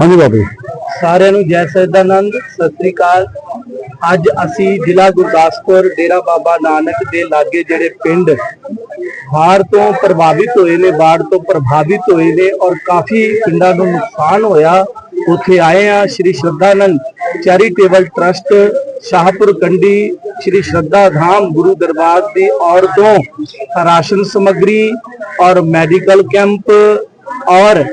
ਹਾਂਜੀ ਬਾਬੇ ਸਾਰਿਆਂ ਨੂੰ ਜੈ ਸਚਿਦਾਨੰਦ ਸਤਿ ਸ੍ਰੀ ਅਕਾਲ। ਅੱਜ ਅਸੀਂ ਜ਼ਿਲ੍ਹਾ ਗੁਰਦਾਸਪੁਰ, ਡੇਰਾ ਬਾਬਾ ਨਾਨਕ ਦੇ ਲਾਗੇ ਜਿਹੜੇ ਪਿੰਡ ਹਾੜ ਤੋਂ ਪ੍ਰਭਾਵਿਤ ਹੋਏ ਨੇ, ਬਾੜ ਤੋਂ ਪ੍ਰਭਾਵਿਤ ਹੋਏ ਨੇ ਔਰ ਕਾਫੀ ਪਿੰਡਾਂ ਨੂੰ ਨੁਕਸਾਨ ਹੋਇਆ, ਉੱਥੇ ਆਏ ਆ ਸ਼੍ਰੀ ਸ਼ਰਧਾਨੰਦ ਚੈਰੀਟੇਬਲ ਟਰਸਟ, ਸ਼ਾਹਪੁਰ ਕੰਡੀ ਸ਼੍ਰੀ ਸ਼ਰਧਾ ਧਾਮ ਗੁਰੂ ਦਰਬਾਰ ਦੀ ਔਰ ਤੋਂ ਰਾਸ਼ਨ ਸਮੱਗਰੀ ਔਰ ਮੈਡੀਕਲ ਕੈਂਪ ਔਰ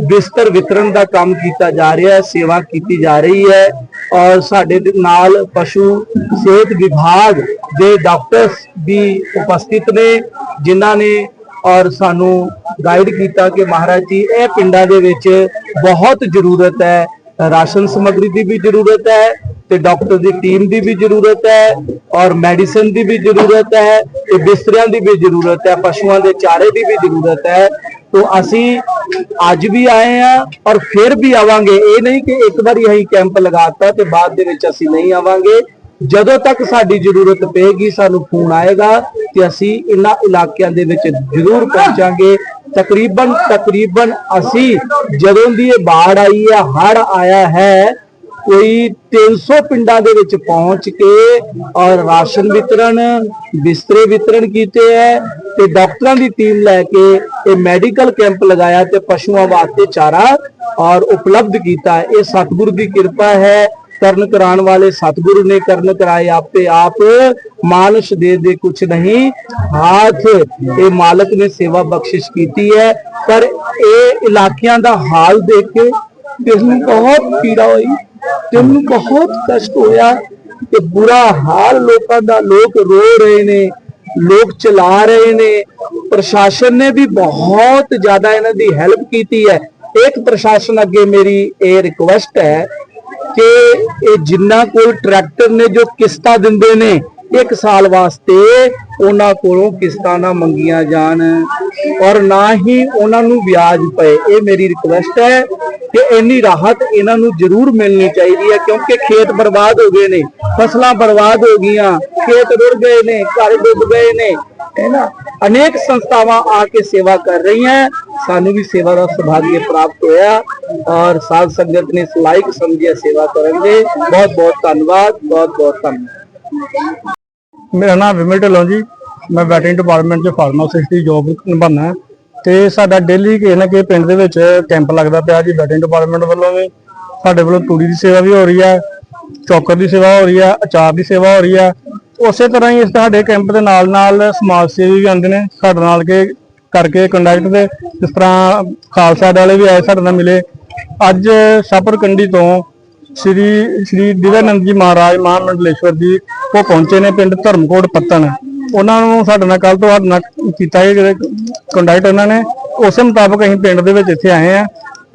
ਬਿਸਤਰ ਵਿਤਰਨ ਦਾ ਕੰਮ ਕੀਤਾ ਜਾ ਰਿਹਾ ਹੈ, ਸੇਵਾ ਕੀਤੀ ਜਾ ਰਹੀ ਹੈ। ਔਰ ਸਾਡੇ ਨਾਲ ਪਸ਼ੂ ਸਿਹਤ ਵਿਭਾਗ ਦੇ ਡਾਕਟਰਸ ਵੀ ਉਪਸਥਿਤ ਨੇ, ਜਿਨ੍ਹਾਂ ਨੇ ਔਰ ਸਾਨੂੰ ਗਾਈਡ ਕੀਤਾ ਕਿ ਮਹਾਰਾਜ ਜੀ, ਇਹ ਪਿੰਡਾਂ ਦੇ ਵਿੱਚ ਬਹੁਤ ਜ਼ਰੂਰਤ ਹੈ। ਰਾਸ਼ਨ ਸਮੱਗਰੀ ਦੀ ਵੀ ਜ਼ਰੂਰਤ ਹੈ ਤੇ ਡਾਕਟਰ ਦੀ ਟੀਮ ਦੀ ਵੀ ਜ਼ਰੂਰਤ ਹੈ ਔਰ ਮੈਡੀਸਨ ਦੀ ਵੀ ਜ਼ਰੂਰਤ ਹੈ ਤੇ ਬਿਸਤਰਿਆਂ ਦੀ ਵੀ ਜ਼ਰੂਰਤ ਹੈ, ਪਸ਼ੂਆਂ ਦੇ ਚਾਰੇ ਦੀ ਵੀ ਜ਼ਰੂਰਤ ਹੈ। ਤੋਂ ਅਸੀਂ ਅੱਜ ਵੀ ਆਏ ਆ ਔਰ ਫਿਰ ਵੀ ਆਵਾਂਗੇ। ਇਹ ਨਹੀਂ ਕਿ ਇੱਕ ਵਾਰੀ ਅਸੀਂ ਕੈਂਪ ਲਗਾਤਾ ਤੇ ਬਾਅਦ ਦੇ ਵਿੱਚ ਅਸੀਂ ਨਹੀਂ ਆਵਾਂਗੇ। ਜਦੋਂ ਤੱਕ ਸਾਡੀ ਜ਼ਰੂਰਤ ਪਏਗੀ, ਸਾਨੂੰ ਫੋਨ ਆਏਗਾ ਤੇ ਅਸੀਂ ਇਹਨਾਂ ਇਲਾਕਿਆਂ ਦੇ ਵਿੱਚ ਜ਼ਰੂਰ ਪਹੁੰਚਾਂਗੇ। ਤਕਰੀਬਨ ਤਕਰੀਬਨ ਅਸੀਂ ਜਦੋਂ ਦੀ ਇਹ ਬਾੜ ਆਈ ਹੈ ਹੜ ਆਇਆ ਹੈ ਕੋਈ 300 ਪਿੰਡਾਂ ਦੇ ਵਿੱਚ ਪਹੁੰਚ ਕੇ ਔਰ ਰਾਸ਼ਨ ਵਿਤਰਨ ਬਿਸਤਰੇ ਵਿਤਰਨ ਕੀਤੇ ਹੈ ਤੇ ਡਾਕਟਰਾਂ ਦੀ ਟੀਮ ਲੈ ਕੇ ਇਹ ਮੈਡੀਕਲ ਕੈਂਪ ਲਗਾਇਆ ਤੇ ਪਸ਼ੂਆਂ ਵਾਸਤੇ ਚਾਰਾ ਔਰ ਉਪਲਬਧ ਕੀਤਾ ਇਹ ਸਤਿਗੁਰੂ ਦੀ ਕਿਰਪਾ ਹੈ। ਕਰਨ ਕਰਾਉਣ ਵਾਲੇ ਸਤਿਗੁਰੂ ਨੇ ਕਰਨ ਕਰਾਏ ਆਪੇ ਆਪ ਮਾਨਸ ਦੇ ਦੇ ਕੁਛ ਨਹੀਂ, ਹਾਥ ਇਹ ਮਾਲਕ ਨੇ ਸੇਵਾ ਬਖਸ਼ਿਸ਼ ਕੀਤੀ ਹੈ। ਪਰ ਇਹ ਇਲਾਕਿਆਂ ਦਾ ਹਾਲ ਦੇਖ ਕੇ ਦਿਲ ਨੂੰ ਬਹੁਤ ਪੀੜਾ ਹੋਈ। ਦਿਲ ਨੂੰ ਬਹੁਤ ਕਸ਼ਟ ਹੋਇਆ ਕਿ ਬੁਰਾ ਹਾਲ ਲੋਕਾਂ ਦਾ, ਲੋਕ ਰੋ ਰਹੇ ਨੇ, ਲੋਕ ਚਲਾ ਰਹੇ ਨੇ। ਪ੍ਰਸ਼ਾਸਨ ਨੇ ਵੀ ਬਹੁਤ ਜ਼ਿਆਦਾ ਇਹਨਾਂ ਦੀ ਹੈਲਪ ਕੀਤੀ ਹੈ। ਇੱਕ ਪ੍ਰਸ਼ਾਸਨ ਅੱਗੇ ਮੇਰੀ ਇਹ ਰਿਕੁਐਸਟ ਹੈ ਕਿ ਇਹ ਜਿੰਨਾ ਕੋਲ ਟਰੈਕਟਰ ਨੇ ਜੋ ਕਿਸ਼ਤਾ ਦਿੰਦੇ ਨੇ ਇੱਕ ਸਾਲ ਵਾਸਤੇ ਉਹਨਾਂ ਕੋਲੋਂ ਕਿਸ਼ਤਾਂ ਨਾ ਮੰਗੀਆਂ ਜਾਣ ਔਰ ਨਾ ਹੀ ਉਹਨਾਂ ਨੂੰ ਵਿਆਜ ਪਏ। ਇਹ ਮੇਰੀ ਰਿਕੁਐਸਟ ਹੈ ਕਿ ਇੰਨੀ ਰਾਹਤ ਇਹਨਾਂ ਨੂੰ ਜ਼ਰੂਰ ਮਿਲਣੀ ਚਾਹੀਦੀ ਹੈ ਕਿਉਂਕਿ ਖੇਤ ਬਰਬਾਦ ਹੋ ਗਏ ਨੇ, ਫਸਲਾਂ ਬਰਬਾਦ ਹੋ ਗਈਆਂ, ਖੇਤ ਰੁੜ ਗਏ ਨੇ, ਘਰ ਡੁੱਬ ਗਏ ਨੇ, ਹੈ ਨਾ? ਅਨੇਕ ਸੰਸਥਾਵਾਂ ਆ ਕੇ ਸੇਵਾ ਕਰ ਰਹੀਆਂ। ਸਾਨੂੰ ਵੀ ਸੇਵਾ ਦਾ ਸੁਭਾਗਿਆ ਪ੍ਰਾਪਤ ਹੋਇਆ ਔਰ ਸਾਧ ਸੰਗਤ ਨੇ ਸਲਾਈਕ ਸਮਝਿਆ ਸੇਵਾ ਕਰਨ ਦੇ। ਬਹੁਤ ਬਹੁਤ ਧੰਨਵਾਦ ਬਹੁਤ ਬਹੁਤ ਧੰਨਵਾਦ। ਮੇਰਾ ਨਾਮ ਵਿਮਲ ਢਿੱਲੋਂ ਜੀ। ਮੈਂ ਵੈਟਰਨਰੀ ਡਿਪਾਰਟਮੈਂਟ 'ਚ ਫਾਰਮਾਸਿਸਟ ਦੀ ਜੌਬ ਨਿਭਾਉਣਾ ਹੈ ਤੇ ਸਾਡਾ ਡੇਲੀ ਕਿਸੇ ਨਾ ਕਿਸੇ ਪਿੰਡ ਦੇ ਵਿੱਚ ਕੈਂਪ ਲੱਗਦਾ ਪਿਆ ਜੀ ਵੈਟਰਨਰੀ ਡਿਪਾਰਟਮੈਂਟ ਵੱਲੋਂ ਵੀ। ਸਾਡੇ ਵੱਲੋਂ ਤੂੜੀ ਦੀ ਸੇਵਾ ਵੀ ਹੋ ਰਹੀ ਹੈ ਚੌਕਰ ਦੀ ਸੇਵਾ ਹੋ ਰਹੀ ਹੈ ਅਚਾਰ ਦੀ ਸੇਵਾ ਹੋ ਰਹੀ ਹੈ ਉਸੇ ਤਰ੍ਹਾਂ ਹੀ ਸਾਡੇ ਕੈਂਪ ਦੇ ਨਾਲ ਨਾਲ ਸਮਾਜ ਸੇਵੀ ਵੀ ਆਉਂਦੇ ਨੇ, ਸਾਡੇ ਨਾਲ ਕੇ ਕਰਕੇ ਕੰਟੈਕਟ ਦੇ। ਜਿਸ ਤਰ੍ਹਾਂ ਖਾਲਸਾ ਵਾਲੇ ਵੀ ਆਏ ਸਾਡੇ ਨਾਲ ਮਿਲੇ। ਅੱਜ ਸ਼ਾਹਪੁਰ ਕੰਡੀ ਤੋਂ ਸ਼੍ਰੀ ਸ਼੍ਰੀ ਦਿਵਾਨੰਦ ਜੀ ਮਹਾਰਾਜ ਮਹਾਮੰਡਲੇਸ਼ਵਰ ਜੀ ਉਹ ਪਹੁੰਚੇ ਨੇ ਪਿੰਡ ਧਰਮਕੋਟ ਪੱਤਣ। ਉਹਨਾਂ ਨੂੰ ਸਾਡੇ ਨਾਲ ਕੱਲ ਤੋਂ ਸਾਡੇ ਨਾਲ ਕੀਤਾ ਇਹ ਕੰਡਕਟ ਉਹਨਾਂ ਨੇ, ਉਸੇ ਮੁਤਾਬਕ ਅਸੀਂ ਪਿੰਡ ਦੇ ਵਿੱਚ ਇੱਥੇ ਆਏ ਆ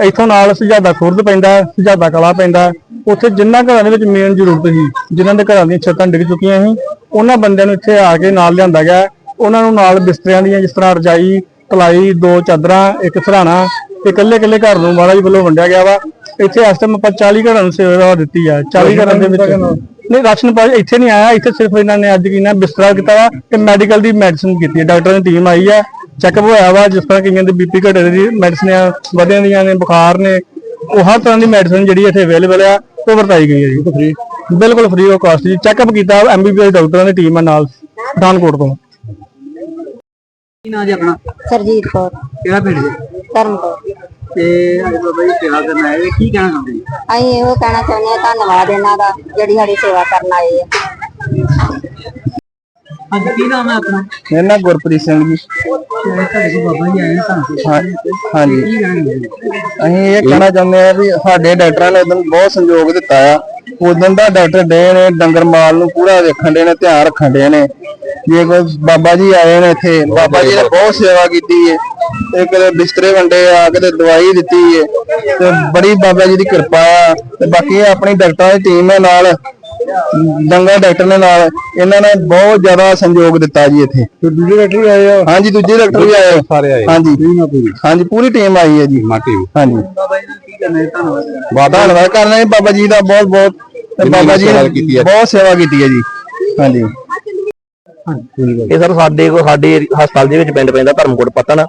ਇੱਥੋਂ ਨਾਲ ਸੁਝਾਦਾ ਖੁਰਦ ਪੈਂਦਾ ਸੁਝਾਦਾ ਕਲਾ ਪੈਂਦਾ। ਉੱਥੇ ਜਿੰਨਾ ਘਰਾਂ ਦੇ ਵਿੱਚ ਮੇਨ ਜ਼ਰੂਰਤ ਸੀ, ਜਿਨ੍ਹਾਂ ਦੇ ਘਰਾਂ ਦੀਆਂ ਛੱਤਾਂ ਡਿੱਗ ਚੁੱਕੀਆਂ ਸੀ, ਉਹਨਾਂ ਬੰਦਿਆਂ ਨੂੰ ਇੱਥੇ ਆ ਕੇ ਨਾਲ ਲਿਆਂਦਾ ਗਿਆ। ਉਹਨਾਂ ਨੂੰ ਨਾਲ ਬਿਸਤਰਿਆਂ ਦੀਆਂ ਜਿਸ ਤਰ੍ਹਾਂ ਰਜਾਈ, ਕਲਾਈ, ਦੋ ਚਾਦਰਾਂ, ਇੱਕ ਸਰਾਣਾ, ਤੇ ਇਕੱਲੇ ਇਕੱਲੇ ਘਰ ਨੂੰ ਮਹਾਰਾਜ ਵੱਲੋਂ ਵੰਡਿਆ ਗਿਆ ਵਾ। ਇੱਥੇ ਇਸ ਟਾਈਮ ਆਪਾਂ 40 ਘਰਾਂ ਨੂੰ ਸੇਵਾ ਦਿੱਤੀ ਆ 40 ਘਰਾਂ ਦੇ ਵਿੱਚ। ਨਹੀਂ ਰਾਸ਼ਨ ਪਾ ਇੱਥੇ ਨਹੀਂ ਆਇਆ ਇੱਥੇ ਸਿਰਫ ਇਹਨਾਂ ਨੇ ਅੱਜ ਕੀ ਨਾ ਬਿਸਤਰਾ ਕੀਤਾ ਵਾ ਤੇ ਮੈਡੀਕਲ ਦੀ ਮੈਡੀਸਿਨ ਕੀਤੀ ਹੈ ਡਾਕਟਰਾਂ ਦੀ ਟੀਮ ਆਈ ਆ ਚੈੱਕਅਪ ਹੋਇਆ ਵਾ ਜਿਸ ਤਰ੍ਹਾਂ ਕਈਆਂ ਦੇ ਬੀਪੀ ਘਟੇ ਦੀ ਮੈਡੀਸਿਨ ਆ ਵਧਿਆਂ ਦੀਆਂ ਨੇ ਬੁਖਾਰ ਨੇ ਉਹ ਹਰ ਤਰ੍ਹਾਂ ਦੀ ਮੈਡੀਸਿਨ ਜਿਹੜੀ ਇੱਥੇ ਅਵੇਲੇਬਲ ਆ ਉਹ ਵਰਤਾਈ ਗਈ ਹੈ ਜੀ। ਫ੍ਰੀ ਬਿਲਕੁਲ ਫ੍ਰੀ ਆਫ ਕਾਸਟ ਜੀ। ਚੈੱਕਅਪ ਕੀਤਾ ਐਮਬੀਬੀਐਸ ਡਾਕਟਰਾਂ ਦੀ ਟੀਮ ਆ ਨਾਲ ਪਠਾਨਕੋਟ ਤੋਂ। ਕੀ ਨਾਂ ਜੀ ਆਪਣਾ? ਸਰਜੀਤ ਕੌਰ। ਕਿਹੜਾ ਪਿੰਡ ਜੀ? ਧਰਮਕੋਟ। ਤੇ ਅੱਜ ਬਾਬਾ ਜੀ ਸੇਵਾ ਕਰਨ ਆਏ ਕੀ ਕਹਿਣਾ ਚਾਹੁੰਦੇ ਜੀ ਅਸੀਂ ਇਹੋ ਕਹਿਣਾ ਚਾਹੁੰਦੇ ਹਾਂ ਧੰਨਵਾਦ ਇਹਨਾਂ ਦਾ ਜਿਹੜੀ ਸਾਡੀ ਸੇਵਾ ਕਰਨ ਆਏ ਆ। ਅੱਜ ਕੀ ਨਾਮ ਹੈ ਆਪਣਾ? ਮੇਰਾ ਨਾਮ ਗੁਰਪ੍ਰੀਤ ਸਿੰਘ ਜੀ। ਤੁਹਾਡੇ ਕੋਲ ਬਾਬਾ ਜੀ ਆਏ ਸਾਨੂੰ ਹਾਂਜੀ। ਕੀ ਕਹਿਣਾ ਚਾਹੁੰਦੇ ਅਸੀਂ ਇਹ ਕਹਿਣਾ ਚਾਹੁੰਦੇ ਆ ਵੀ ਸਾਡੇ ਡਾਕਟਰਾਂ ਨੇ ਉਦੋਂ ਬਹੁਤ ਸੰਯੋਗ ਦਿੱਤਾ ਆ। ਉਦੋਂ ਦਾ ਡਾਕਟਰ ਡੇ ਨੇ ਡੰਗਰ ਮਾਲ ਨੂੰ ਪੂਰਾ ਵੇਖਣ ਦੇ ਨੇ ਧਿਆਨ ਰੱਖਣ ਦੇ ਨੇ। ਜੇ ਕੋਈ ਬਾਬਾ ਜੀ ਆਏ ਨੇ ਇੱਥੇ ਬਾਬਾ ਜੀ ਨੇ ਬਹੁਤ ਸੇਵਾ ਕੀਤੀ ਏ। ਤੇ ਕਦੇ ਬਿਸਤਰੇ ਵੰਡੇ ਆ ਕਦੇ ਦਵਾਈ ਦਿੱਤੀ ਏ। ਤੇ ਬੜੀ ਬਾਬਾ ਜੀ ਦੀ ਕਿਰਪਾ ਆ। ਤੇ ਬਾਕੀ ਆਪਣੀ ਡਾਕਟਰਾਂ ਦੀ ਟੀਮ ਹੈ ਨਾਲ ਦੰਗਾ ਡਾਕਟਰ ਨੇ ਨਾਲ ਇਹਨਾਂ ਨੇ ਬਹੁਤ ਜ਼ਿਆਦਾ ਸੰਯੋਗ ਦਿੱਤਾ ਜੀ ਇੱਥੇ। ਤੇ ਦੂਜੇ ਡਾਕਟਰ ਵੀ ਆਏ ਆ? ਹਾਂਜੀ ਦੂਜੇ ਡਾਕਟਰ ਵੀ ਆਏ ਸਾਰੇ ਆਏ ਹਾਂਜੀ। ਹਾਂਜੀ ਪੂਰੀ ਟੀਮ ਆਈ ਹੈ ਜੀ। ਮਾਟੀ ਹਾਂਜੀ। ਬਾਬਾ ਜੀ ਦਾ ਕੀ ਕਰਨਾ ਹੈ ਧੰਨਵਾਦ ਕਰਨਾ ਜੀ ਬਾਬਾ ਜੀ ਦਾ ਬਹੁਤ ਬਹੁਤ ਬਾਬਾ ਜੀ ਨੇ ਬਹੁਤ ਸੇਵਾ ਕੀਤੀ ਹੈ ਜੀ। ਹਾਂਜੀ। ਇਹ ਸਰ ਸਾਡੇ ਕੋ ਸਾਡੇ ਹਸਪਤਾਲ ਦੇ ਵਿੱਚ ਪਿੰਡ ਪੈਂਦਾ ਧਰਮਕੋਟ ਪਤਨ।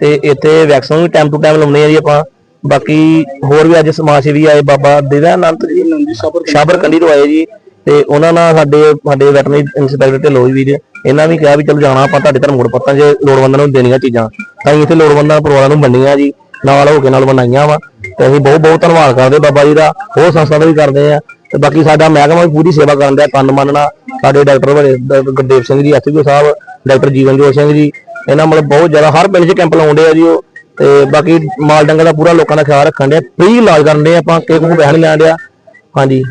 ਤੇ ਇੱਥੇ ਵੈਕਸੀਨ ਵੀ ਟਾਈਮ ਟੂ ਟਾਈਮ ਲਾਉਂਦੇ ਆ ਜੀ ਆਪਾਂ। ਬਾਕੀ ਹੋਰ ਵੀ ਅੱਜ ਸਮਾਜ ਸੇਵੀ ਆਏ, ਬਾਬਾ ਦੇਵਾ ਅਨੰਤ ਜੀ ਸ਼ਾਬਰ ਕੰਡੀ ਤੋਂ ਆਏ ਜੀ। ਤੇ ਉਹਨਾਂ ਨਾਲ ਸਾਡੇ ਸਾਡੇ ਵੈਟਰਨਰੀ ਇੰਸਪੈਕਟਰ ਤੇ ਲੋਈ ਵੀਰ, ਇਹਨਾਂ ਵੀ ਕਿਹਾ ਵੀ ਚਲੋ ਜਾਣਾ ਆਪਾਂ ਤੁਹਾਡੇ ਧਰਮਕੋਟ ਪਤਨ 'ਚ ਲੋੜਵੰਦਾਂ ਨੂੰ ਦੇਣੀਆਂ ਚੀਜ਼ਾਂ। ਤਾਂ ਅਸੀਂ ਇੱਥੇ ਲੋੜਵੰਦਾਂ ਪਰਿਵਾਰਾਂ ਨੂੰ ਵੰਡੀਆਂ ਜੀ। ਨਾਲ ਹੋ ਕੇ ਨਾਲ ਬਣਾਈਆਂ ਵਾ। ਤੇ ਅਸੀਂ ਬਹੁਤ ਬਹੁਤ ਧੰਨਵਾਦ ਕਰਦੇ ਬਾਬਾ ਜੀ ਦਾ। ਹੋਰ ਸੰਸਥਾ ਦਾ ਵੀ ਕਰਦੇ ਆ ਤੇ ਬਾਕੀ ਸਾਡਾ ਮਹਿਕਮਾ ਵੀ ਪੂਰੀ ਸੇਵਾ ਕਰਨ ਦਾ ਤਨ ਮੰਨਣਾ ਸਾਡੇ doctor Gurdev Singh ji SPO sahib, doctor Jeevanjot Singh ji, ਇਹਨਾਂ ਮਤਲਬ ਬਹੁਤ ਜ਼ਿਆਦਾ, ਹਰ ਪਿੰਡ 'ਚ ਕੈਂਪ ਲਾਉਂਦੇ ਆ ਜੀ ਉਹ। ਤੇ ਬਾਕੀ ਮਾਲ ਡੰਗਰ ਦਾ ਪੂਰਾ ਲੋਕਾਂ ਦਾ ਖਿਆਲ ਰੱਖਣ ਦੇ ਫ੍ਰੀ ਇਲਾਜ ਕਰਨ ਦੇ ਆਪਾਂ, ਕਿਸੇ ਕੋਲ ਪੈਸੇ ਲੈਣ ਡਿਆ। ਹਾਂਜੀ।